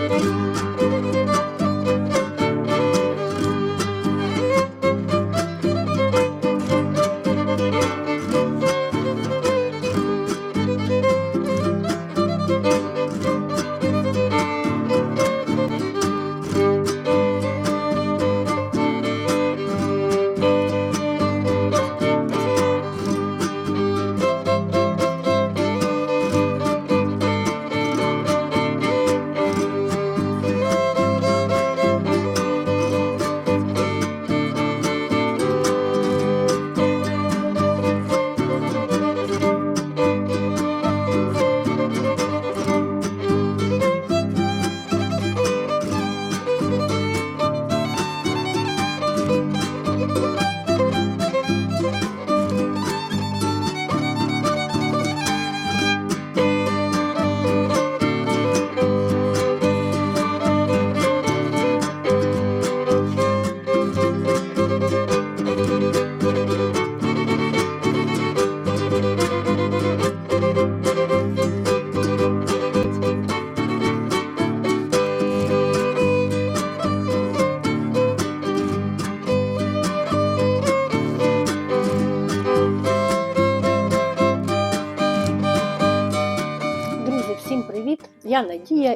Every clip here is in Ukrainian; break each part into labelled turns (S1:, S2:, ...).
S1: Друзі,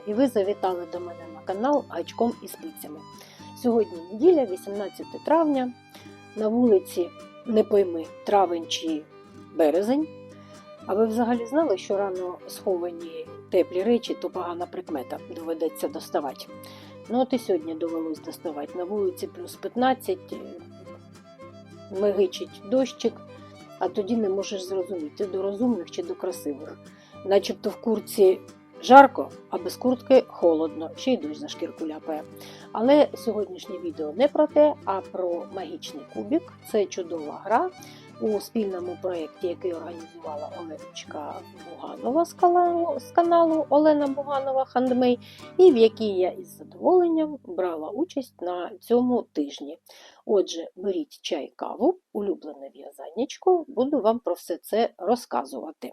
S1: і ви завітали до мене на канал Гачком і спицями. Сьогодні неділя, 18 травня. На вулиці не пойми травень чи березень. А ви взагалі знали, що рано сховані теплі речі то погана прикмета, доведеться доставати. Ну от і сьогодні довелось доставати. На вулиці плюс 15, е, мигичить дощик, а тоді не можеш зрозуміти, до розумних чи до красивих начебто в куртці жарко, а без куртки холодно, ще й дощ за шкірку ляпає. Але сьогоднішнє відео не про те, а про магічний кубік. Це чудова гра у спільному проєкті, який організувала Оленочка Буганова з каналу, з каналу Олена Буганова Хандмей, і в якій я із задоволенням брала участь на цьому тижні. Отже, беріть чай, каву, улюблене в'язаннячко, буду вам про все це розказувати.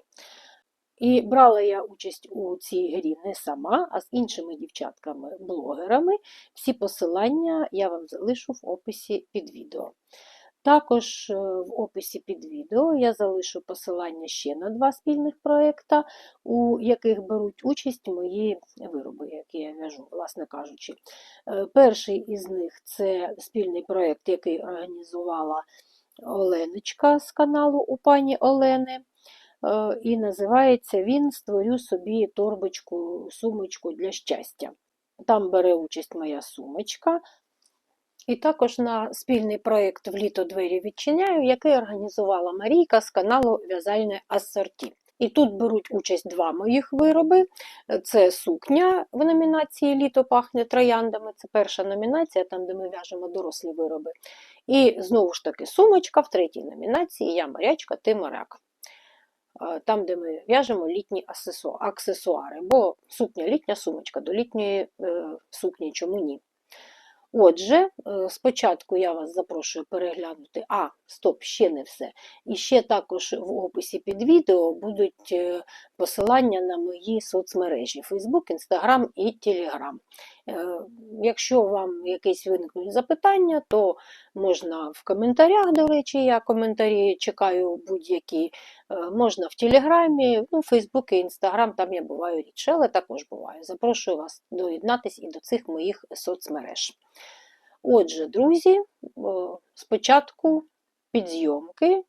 S1: І брала я участь у цій грі не сама, а з іншими дівчатками-блогерами. Всі посилання я вам залишу в описі під відео. Також е, в описі під відео я залишу посилання ще на два спільних проєкта, у яких беруть участь мої вироби, які я в'яжу, власне кажучи. Е, Перший із них це спільний проєкт, який організувала Оленочка з каналу у пані Олени. Е, і називається він Створю собі торбочку, сумочку для щастя. Там бере участь моя сумочка. І також на спільний проєкт в літо двері відчиняю, який організувала Марійка з каналу В'язальне Ассорті. І тут беруть участь два моїх вироби. Це сукня в номінації Літо пахне трояндами. Це перша номінація, там, де ми в'яжемо дорослі вироби. І знову ж таки сумочка в третій номінації Я морячка, ти моряк там, де ми в'яжемо літні аксесуари, бо сукня літня сумочка до літньої е, сукні, чому ні. Отже, е, спочатку я вас запрошую переглянути, а, стоп, ще не все. І ще також в описі під відео будуть е, посилання на мої соцмережі Facebook, Instagram і Telegram. Якщо вам якісь виникнуть запитання, то можна в коментарях, до речі, я коментарі чекаю будь-які, можна в Телеграмі, ну, Фейсбук і Інстаграм, там я буваю рідше, але також буваю. Запрошую вас доєднатись і до цих моїх соцмереж. Отже, друзі, спочатку підзйомки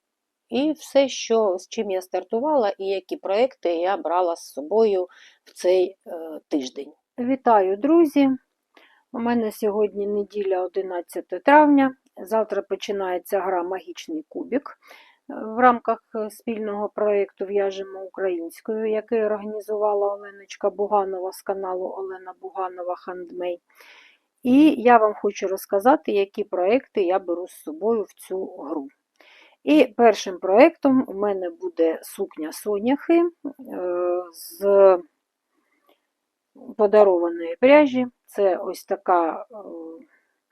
S1: і все, що, з чим я стартувала, і які проекти я брала з собою в цей е, тиждень. Вітаю, друзі! У мене сьогодні неділя 11 травня. Завтра починається гра Магічний кубік е, в рамках спільного проєкту В'яжемо українською, який організувала Оленочка Буганова з каналу Олена Буганова Хандмей. І я вам хочу розказати, які проекти я беру з собою в цю гру. І першим проєктом у мене буде сукня соняхи е, з подарованої пряжі. Це ось така е,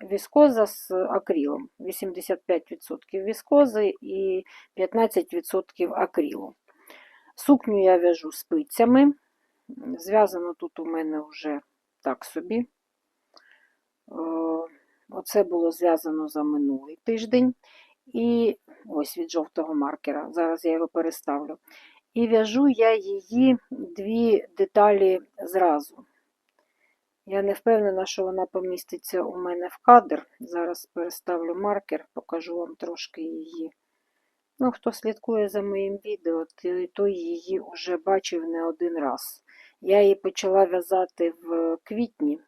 S1: віскоза з акрилом. 85% віскози і 15% акрилу. Сукню я в'яжу спицями. Зв'язано тут у мене вже так собі. Е, Оце було зв'язано за минулий тиждень. І ось від жовтого маркера. Зараз я його переставлю. І в'яжу я її дві деталі зразу. Я не впевнена, що вона поміститься у мене в кадр. Зараз переставлю маркер, покажу вам трошки її. Ну, хто слідкує за моїм відео, той- той її вже бачив не один раз. Я її почала в'язати в квітні,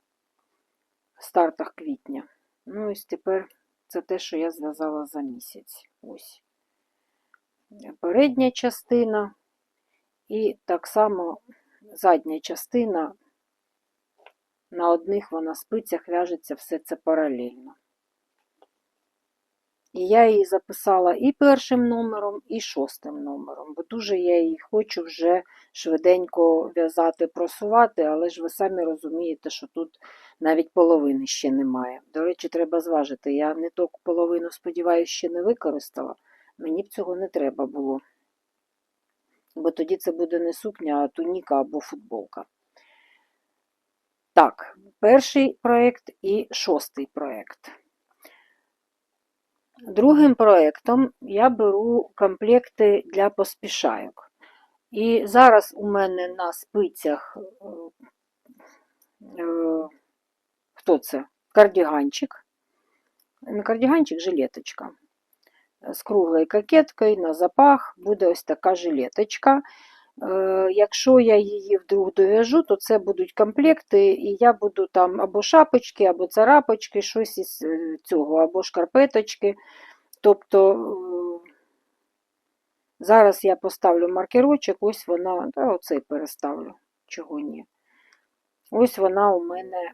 S1: в стартах квітня. Ну, ось тепер це те, що я зв'язала за місяць. Ось. Передня частина і так само задня частина. На одних вона спицях в'яжеться все це паралельно. І я її записала і першим номером, і шостим номером, бо дуже я її хочу вже швиденько в'язати, просувати, але ж ви самі розумієте, що тут навіть половини ще немає. До речі, треба зважити. Я не тільки половину, сподіваюся, ще не використала. Мені б цього не треба було. Бо тоді це буде не сукня, а туніка або футболка. Так, перший проєкт і шостий проєкт. Другим проєктом я беру комплекти для поспішайок. І зараз у мене на спицях е, е, хто це? Кардіганчик. Не кардіганчик, жилеточка. З круглою кокеткою на запах буде ось така жилеточка. Е, Якщо я її вдруг дов'яжу, то це будуть комплекти, і я буду там або шапочки, або царапочки, щось із е, цього, або шкарпеточки. Тобто е, зараз я поставлю маркерочок, ось вона, оцей переставлю, чого ні. Ось вона у мене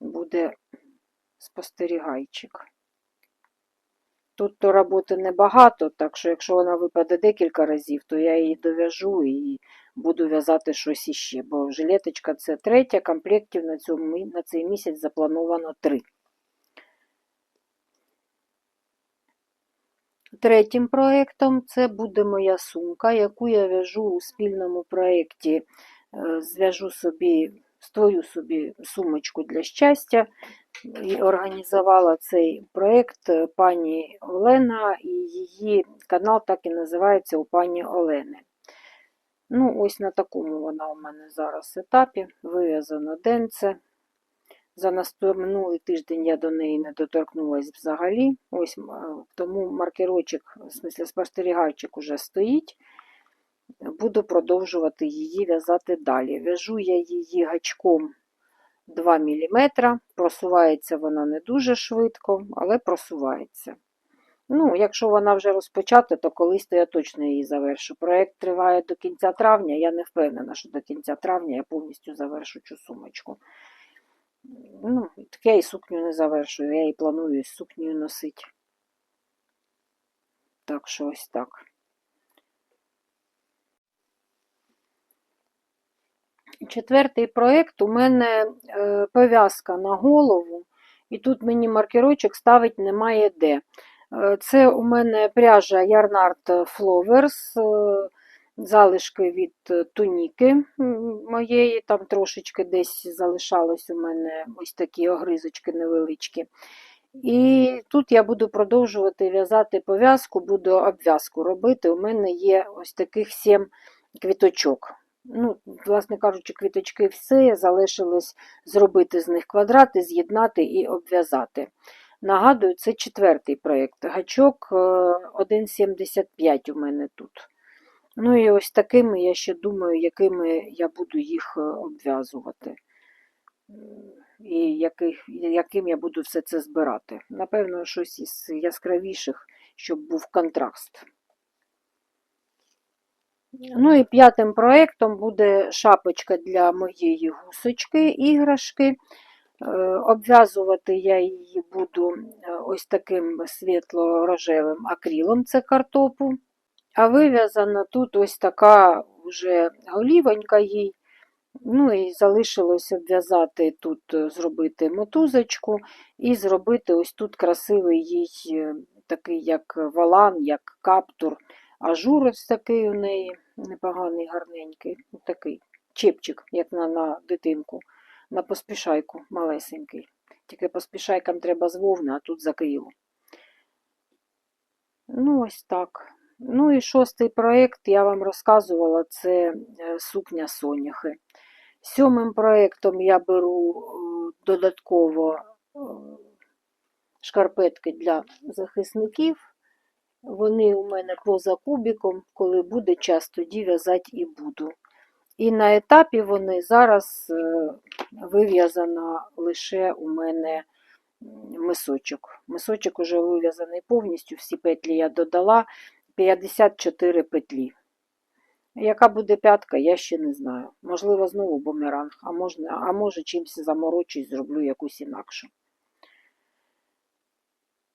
S1: буде спостерігайчик. Тут то роботи небагато, так що якщо вона випаде декілька разів, то я її дов'яжу і буду в'язати щось іще. Бо жилеточка це третя, комплектів на, цьому, на цей місяць заплановано три. Третім проєктом це буде моя сумка, яку я в'яжу у спільному проєкті. Е, Зв'яжу собі, створю собі сумочку для щастя. І організувала цей проєкт е, пані Олена, і її канал так і називається у пані Олени. Ну, ось на такому вона у мене зараз етапі. Вив'язано денце. За минулий тиждень я до неї не доторкнулася взагалі. Ось е, тому маркерочок, в смислі спостерігайчик уже стоїть. Буду продовжувати її в'язати далі. В'яжу я її гачком 2 мм. Просувається вона не дуже швидко, але просувається. Ну, якщо вона вже розпочата, то колись то я точно її завершу. Проєкт триває до кінця травня. Я не впевнена, що до кінця травня я повністю завершу цю сумочку. Ну, так і сукню не завершую, я і планую з сукнею носити. Так що ось так. Четвертий проєкт у мене е, пов'язка на голову, і тут мені маркерочок ставить немає де. Е, Це у мене пряжа Yarnart Flowers, е, залишки від туніки моєї, там трошечки десь залишалось у мене ось такі огризочки невеличкі. І тут я буду продовжувати в'язати пов'язку, буду обв'язку робити. У мене є ось таких сім квіточок. Ну, власне кажучи, квіточки все, залишилось зробити з них квадрати, з'єднати і обв'язати. Нагадую, це четвертий проєкт. Гачок е, 1,75 у мене тут. Ну і ось такими я ще думаю, якими я буду їх е, обв'язувати. І яких, яким я буду все це збирати. Напевно, щось із яскравіших, щоб був контраст. Ну і п'ятим проєктом буде шапочка для моєї гусочки іграшки. Е, Обв'язувати я її буду е, ось таким світло-рожевим акрилом, це картопу. А вив'язана тут ось така вже голівонька їй. Ну і залишилось обв'язати тут, е, зробити мотузочку і зробити ось тут красивий їй такий, як валан, як каптур. Ажур ось такий у неї непоганий, гарненький, такий чепчик, як на, на дитинку, на поспішайку малесенький. Тільки поспішайкам треба з вовни, а тут з акрилу. Ну, ось так. Ну і шостий проєкт, я вам розказувала, це е, сукня соняхи. Сьомим проєктом я беру е, додатково е, шкарпетки для захисників. Вони у мене поза кубіком, коли буде час, тоді в'язати і буду. І на етапі вони зараз е, вив'язано лише у мене мисочок. Мисочок уже вив'язаний повністю, всі петлі я додала 54 петлі. Яка буде п'ятка, я ще не знаю. Можливо, знову бумеранг, а, можна, а може чимось заморочусь, зроблю якусь інакшу.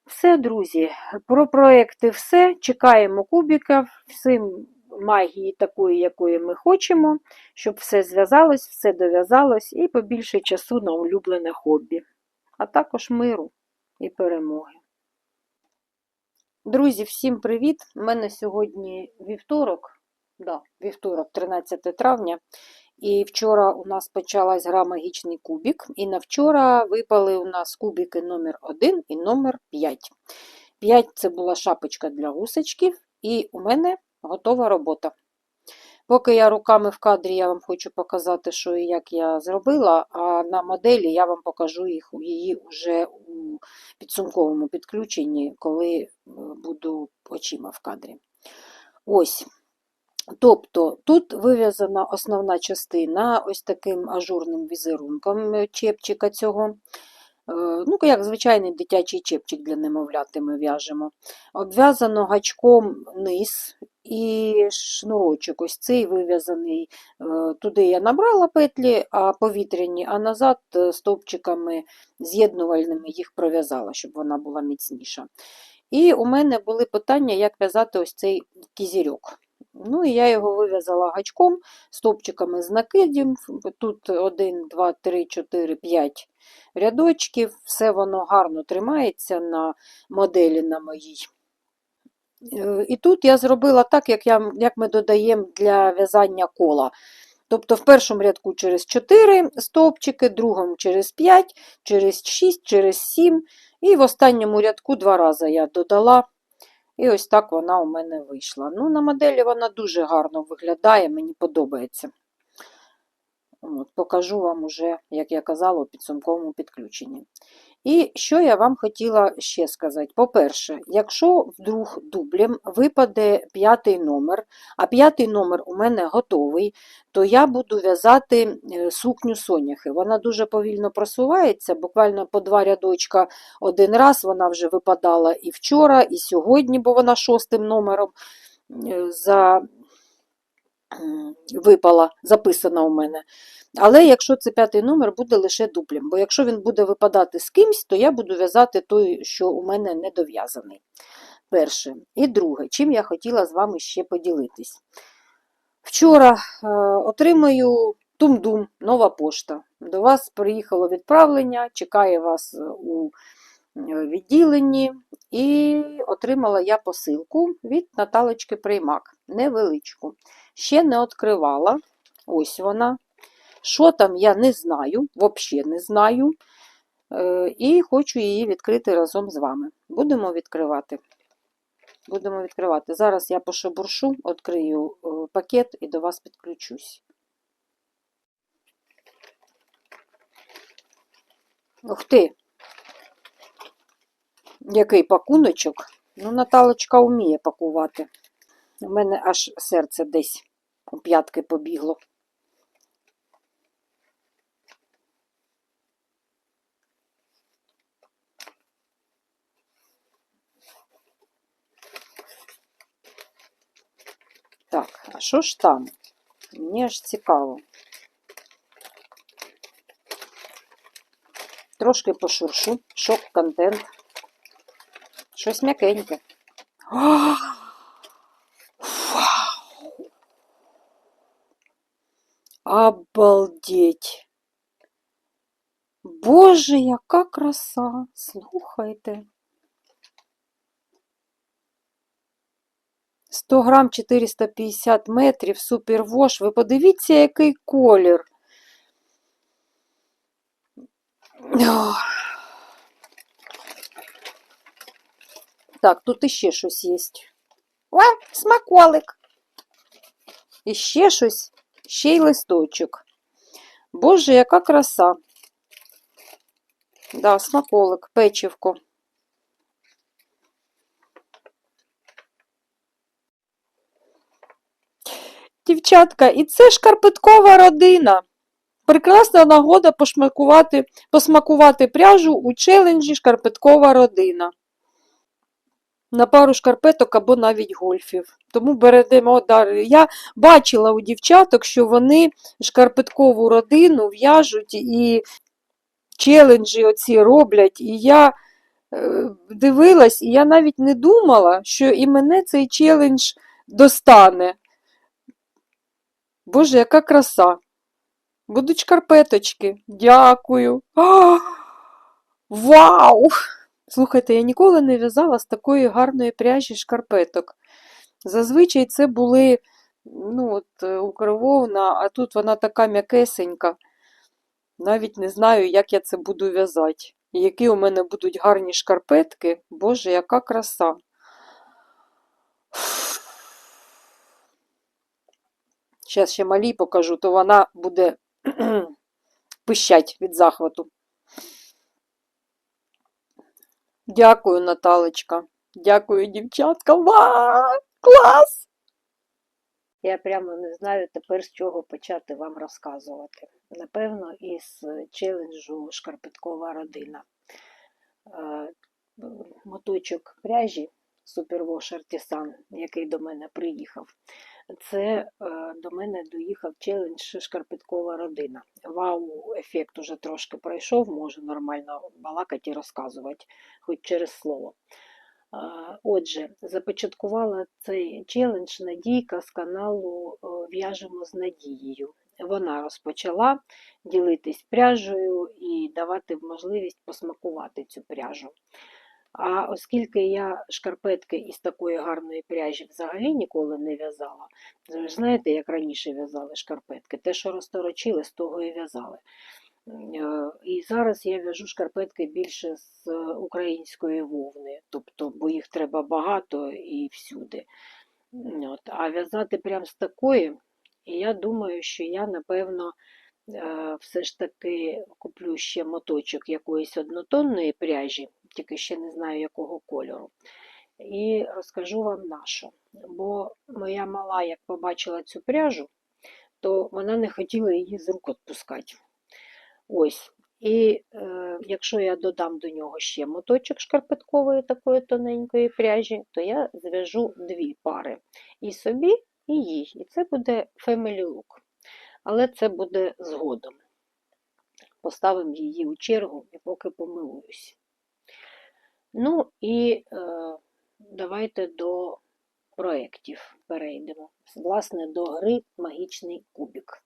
S1: Все, друзі, про проекти все. Чекаємо кубиків, всім магії такої, якої ми хочемо, щоб все зв'язалось, все дов'язалось і побільше часу на улюблене хобі, а також миру і перемоги. Друзі, всім привіт! У мене сьогодні вівторок, да, вівторок, 13 травня. І вчора у нас почалась гра магічний кубик, і на вчора випали у нас кубики номер 1 і номер 5. 5 це була шапочка для гусочків, і у мене готова робота. Поки я руками в кадрі, я вам хочу показати, що і як я зробила, а на моделі я вам покажу їх, її вже у підсумковому підключенні, коли е, буду очима в кадрі. Ось. Тобто тут вив'язана основна частина ось таким ажурним візерунком е, чепчика цього. Е, Ну, як звичайний дитячий чепчик для немовляти ми в'яжемо. Обв'язано гачком низ і шнурочок ось цей вив'язаний. е, Туди я набрала петлі, а повітряні, а назад стовпчиками з'єднувальними їх пров'язала, щоб вона була міцніша. І у мене були питання, як в'язати ось цей кізірьок. Ну і я його вив'язала гачком, стовпчиками з накидів. Тут 1, 2, 3, 4, 5 рядочків. Все воно гарно тримається на моделі на моїй. Е, І тут я зробила так, як, я, як ми додаємо для в'язання кола. Тобто в першому рядку через 4 стовпчики, в другому через 5, через 6, через 7. І в останньому рядку два рази я додала. І ось так вона у мене вийшла. Ну, на моделі вона дуже гарно виглядає, мені подобається. От, покажу вам уже, як я казала, у підсумковому підключенні. І що я вам хотіла ще сказати. По-перше, якщо вдруг дублем випаде п'ятий номер, а п'ятий номер у мене готовий, то я буду в'язати е, сукню соняхи. Вона дуже повільно просувається, буквально по два рядочка один раз вона вже випадала і вчора, і сьогодні, бо вона шостим номером е, за... випала, записана у мене. Але якщо це п'ятий номер, буде лише дублем. Бо якщо він буде випадати з кимсь, то я буду в'язати той, що у мене не дов'язаний. Перше. І друге, чим я хотіла з вами ще поділитись. Вчора е, отримаю Тум-Дум, нова пошта. До вас приїхало відправлення, чекає вас е, у е, відділенні. І отримала я посилку від Наталочки Приймак. Невеличку. Ще не відкривала. Ось вона. Що там, я не знаю, взагалі не знаю. Е, І хочу її відкрити разом з вами. Будемо відкривати. Будемо відкривати. Зараз я пошебуршу, відкрию е, пакет і до вас підключусь. Ух ти! Який пакуночок. Ну, Наталочка вміє пакувати. У мене аж серце десь у п'ятки побігло. Так, а що ж там? Мені аж цікаво. Трошки пошуршу, шок-контент. Щось м'якеньке. О! Вау! Обалдеть! Боже, яка краса! Слухайте. 100 грам 450 метрів, супервош. Ви подивіться, який колір. Так, тут іще щось є. О, смаколик. І ще щось, ще й листочок. Боже, яка краса. Да, смаколик, печивко. Дівчатка, і це шкарпеткова родина. Прекрасна нагода посмакувати пряжу у челенджі шкарпеткова родина. На пару шкарпеток або навіть гольфів. Тому беремо дар. Я бачила у дівчаток, що вони шкарпеткову родину в'яжуть і челенджі оці роблять. І я е, дивилась, і я навіть не думала, що і мене цей челендж достане. Боже, яка краса! Будуть шкарпеточки. Дякую. А, вау! Слухайте, я ніколи не в'язала з такої гарної пряжі шкарпеток. Зазвичай це були ну, от, е, укрвовна, а тут вона така м'якесенька. Навіть не знаю, як я це буду в'язати. І які у мене будуть гарні шкарпетки. Боже, яка краса. Зараз ще малій покажу, то вона буде пищать від захвату. Дякую, Наталечка. Дякую, дівчатка. Ва! Клас! Я прямо не знаю тепер, з чого почати вам розказувати. Напевно, із челенджу Шкарпеткова родина. Е, Моточок пряжі Artisan, який до мене приїхав. Це е, до мене доїхав челендж Шкарпеткова родина. Вау, ефект уже трошки пройшов, можу нормально балакати і розказувати, хоч через слово. Отже, започаткувала цей челендж Надійка з каналу е, В'яжемо з Надією. Вона розпочала ділитись пряжею і давати можливість посмакувати цю пряжу. А оскільки я шкарпетки із такої гарної пряжі взагалі ніколи не в'язала, ви знаєте, як раніше в'язали шкарпетки, те, що розторочили, з того і в'язали. Е, І зараз я в'яжу шкарпетки більше з української вовни, тобто, бо їх треба багато і всюди. От. А в'язати прям з такої, і я думаю, що я, напевно, е, все ж таки куплю ще моточок якоїсь однотонної пряжі, тільки ще не знаю якого кольору. І розкажу вам нашу. Бо моя мала, як побачила цю пряжу, то вона не хотіла її з рук відпускати. Ось. І е, якщо я додам до нього ще моточок шкарпеткової такої тоненької пряжі, то я зв'яжу дві пари і собі, і їй. І це буде Family Look. Але це буде згодом. Поставимо її у чергу і поки помилуюсь. Ну і е, давайте до проєктів перейдемо. Власне, до гри Магічний кубик.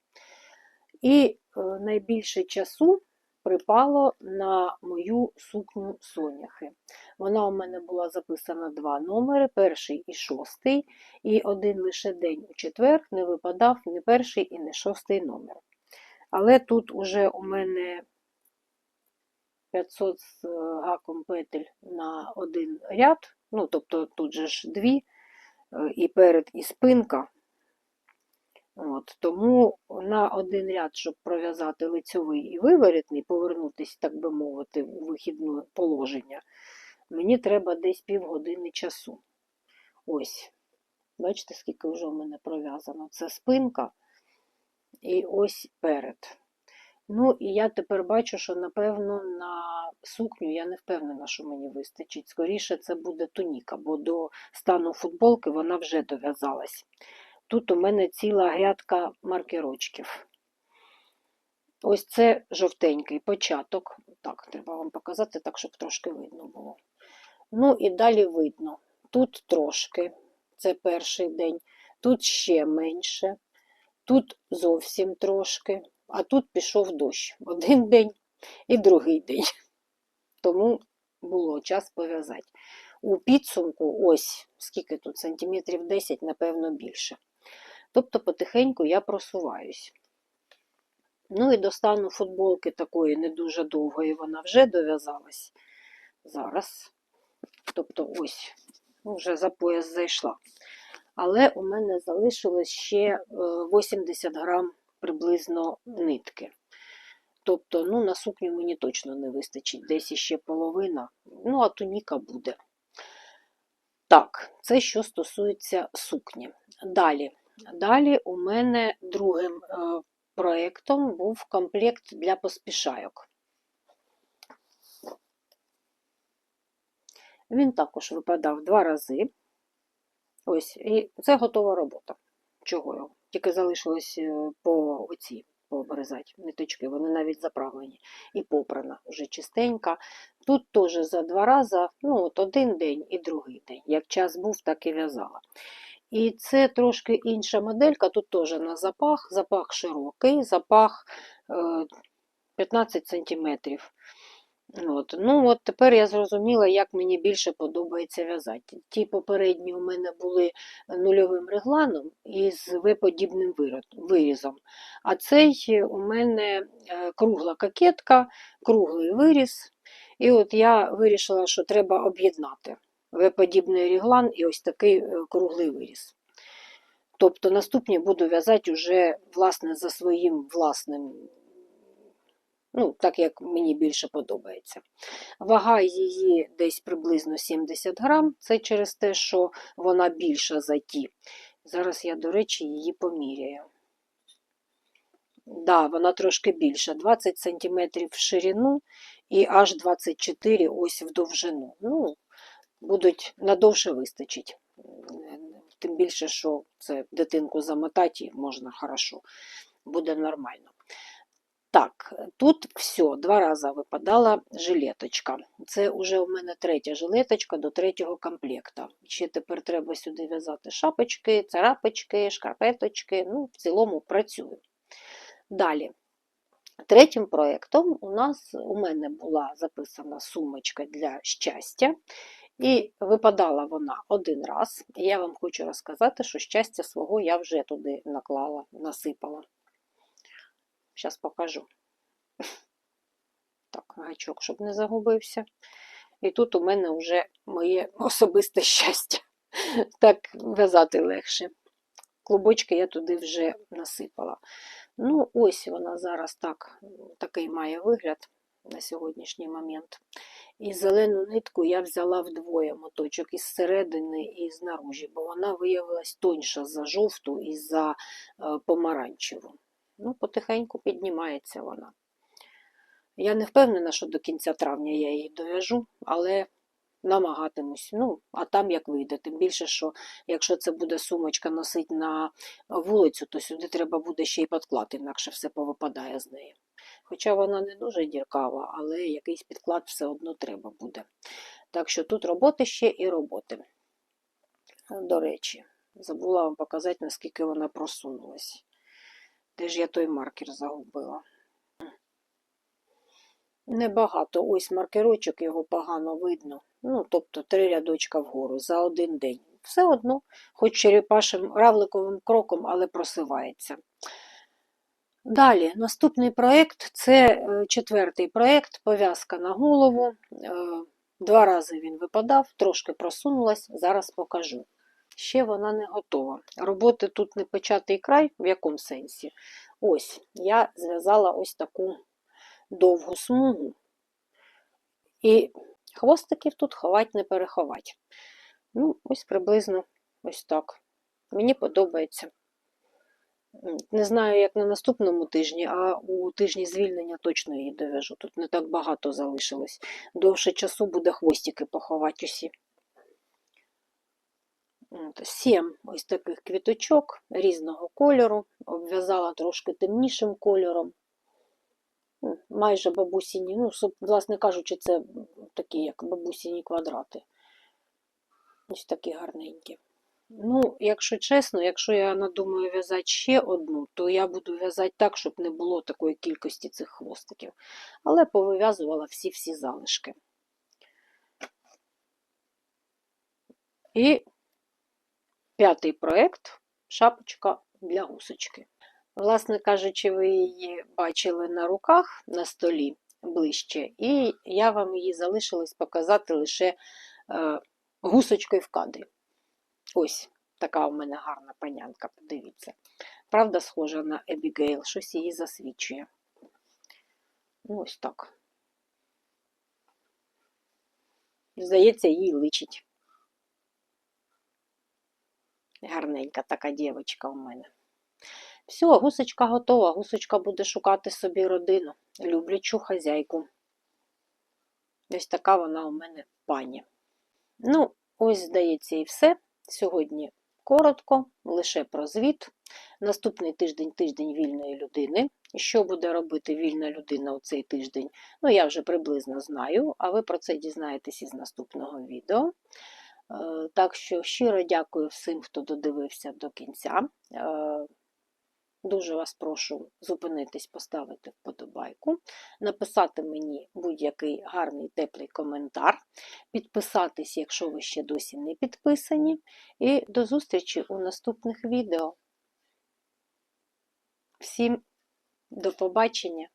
S1: І е, найбільше часу припало на мою сукню соняхи. Вона у мене була записана два номери, перший і шостий, і один лише день у четвер не випадав ні перший і не шостий номер. Але тут уже у мене 500 з е, гаком петель на один ряд, ну тобто тут же ж дві, е, і перед, і спинка. От, тому на один ряд, щоб пров'язати лицьовий і виворітний, повернутися, так би мовити, у вихідне положення, мені треба десь півгодини часу. Ось, бачите, скільки вже у мене пров'язано. Це спинка і ось перед. Ну, і я тепер бачу, що, напевно, на сукню я не впевнена, що мені вистачить. Скоріше, це буде туніка, бо до стану футболки вона вже дов'язалась. Тут у мене ціла грядка маркерочків. Ось це жовтенький початок. Так, треба вам показати, так, щоб трошки видно було. Ну і далі видно. Тут трошки, це перший день, тут ще менше, тут зовсім трошки, а тут пішов дощ. Один день і другий день. Тому було час пов'язати. у підсумку, ось скільки тут, сантиметрів 10, напевно, більше. Тобто потихеньку я просуваюсь. Ну і до стану футболки такої не дуже довгої, вона вже дов'язалась. Зараз. Тобто, ось, ну, вже за пояс зайшла. Але у мене залишилось ще е, 80 грам приблизно нитки. Тобто, ну, на сукню мені точно не вистачить, десь іще половина, ну, а туніка буде. Так, це що стосується сукні. Далі. Далі у мене другим е, проєктом був комплект для поспішайок. Він також випадав два рази. Ось, і це готова робота. Чого його? Тільки залишилось е, по оці пообрізати ниточки, вони навіть заправлені. І попрана вже чистенька. Тут теж за два рази, ну от один день і другий день. Як час був, так і в'язала. І це трошки інша моделька, тут теж на запах, запах широкий, запах е, 15 см. От. Ну, от тепер я зрозуміла, як мені більше подобається в'язати. Ті попередні у мене були нульовим регланом і з виподібним вирізом. А цей у мене е, кругла кокетка, круглий виріз. І от я вирішила, що треба об'єднати виподібний реглан і ось такий е, круглий виріз. Тобто наступні буду в'язати вже власне за своїм власним ну, так як мені більше подобається. Вага її десь приблизно 70 грам, це через те, що вона більша за ті. Зараз я, до речі, її поміряю. Да, вона трошки більша, 20 см в ширину і аж 24 ось в довжину. Ну, будуть надовше вистачить. Тим більше, що це дитинку замотати можна хорошо, буде нормально. Так, тут все, два рази випадала жилеточка. Це вже у мене третя жилеточка до третього комплекта. Ще тепер треба сюди в'язати шапочки, царапочки, шкарпеточки. Ну, в цілому працюю. Далі. Третім проєктом у нас у мене була записана сумочка для щастя. І випадала вона один раз. І я вам хочу розказати, що щастя свого я вже туди наклала, насипала. Зараз покажу. Так, гачок, щоб не загубився. І тут у мене вже моє особисте щастя. Так в'язати легше. Клубочки я туди вже насипала. Ну, ось вона зараз так, такий має вигляд на сьогоднішній момент. І зелену нитку я взяла вдвоє моточок із середини і знаружі, бо вона виявилась тоньша за жовту і за е, помаранчеву. Ну, потихеньку піднімається вона. Я не впевнена, що до кінця травня я її дов'яжу, але намагатимусь. Ну, а там як вийде. Тим більше, що якщо це буде сумочка носить на вулицю, то сюди треба буде ще й підклад, інакше все повипадає з неї. Хоча вона не дуже діркава, але якийсь підклад все одно треба буде. Так що тут роботи ще і роботи. До речі, забула вам показати, наскільки вона просунулась. Де ж я той маркер загубила? Небагато. Ось маркерочок, його погано видно. Ну, тобто три рядочка вгору за один день. Все одно, хоч черепашим равликовим кроком, але просивається. Далі, наступний проєкт це е, четвертий проєкт, пов'язка на голову. Е, два рази він випадав, трошки просунулась, зараз покажу. Ще вона не готова. Роботи тут не початий край, в якому сенсі? Ось, я зв'язала ось таку довгу смугу. І хвостиків тут ховать не переховать. Ну, ось приблизно ось так. Мені подобається. Не знаю, як на наступному тижні, а у тижні звільнення точно її дов'яжу. Тут не так багато залишилось. Довше часу буде хвостики поховати усі. Сім ось таких квіточок різного кольору, обв'язала трошки темнішим кольором. Майже бабусіні, ну, власне кажучи, це такі, як бабусіні квадрати. Ось такі гарненькі. Ну, якщо чесно, якщо я надумаю в'язати ще одну, то я буду в'язати так, щоб не було такої кількості цих хвостиків. Але повив'язувала всі-всі залишки. І п'ятий проєкт шапочка для гусочки. Власне кажучи, ви її бачили на руках на столі ближче, і я вам її залишилась показати лише е, гусочкою в кадрі. Ось така у мене гарна панянка, подивіться. Правда, схожа на Ебігейл, щось її засвідчує. Ну, ось так. Здається, їй личить. Гарненька така дівчинка у мене. Все, гусочка готова. Гусочка буде шукати собі родину, люблячу хазяйку. Ось така вона у мене пані. Ну, ось, здається, і все. Сьогодні коротко, лише про звіт. Наступний тиждень тиждень вільної людини. Що буде робити вільна людина у цей тиждень? Ну, я вже приблизно знаю, а ви про це дізнаєтесь із наступного відео. Е, Так що щиро дякую всім, хто додивився до кінця. Е, Дуже вас прошу зупинитись, поставити вподобайку, написати мені будь-який гарний теплий коментар, підписатись, якщо ви ще досі не підписані. І до зустрічі у наступних відео. Всім до побачення,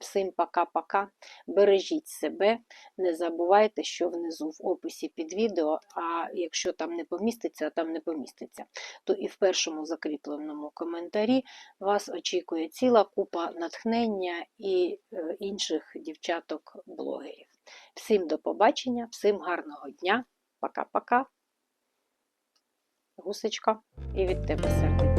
S1: всім пока-пока. Бережіть себе, не забувайте, що внизу в описі під відео, а якщо там не поміститься, а там не поміститься, то і в першому закріпленому коментарі вас очікує ціла купа натхнення і е, інших дівчаток-блогерів. Всім до побачення, всім гарного дня, пока-пока. Гусечка, і від тебе сердечко.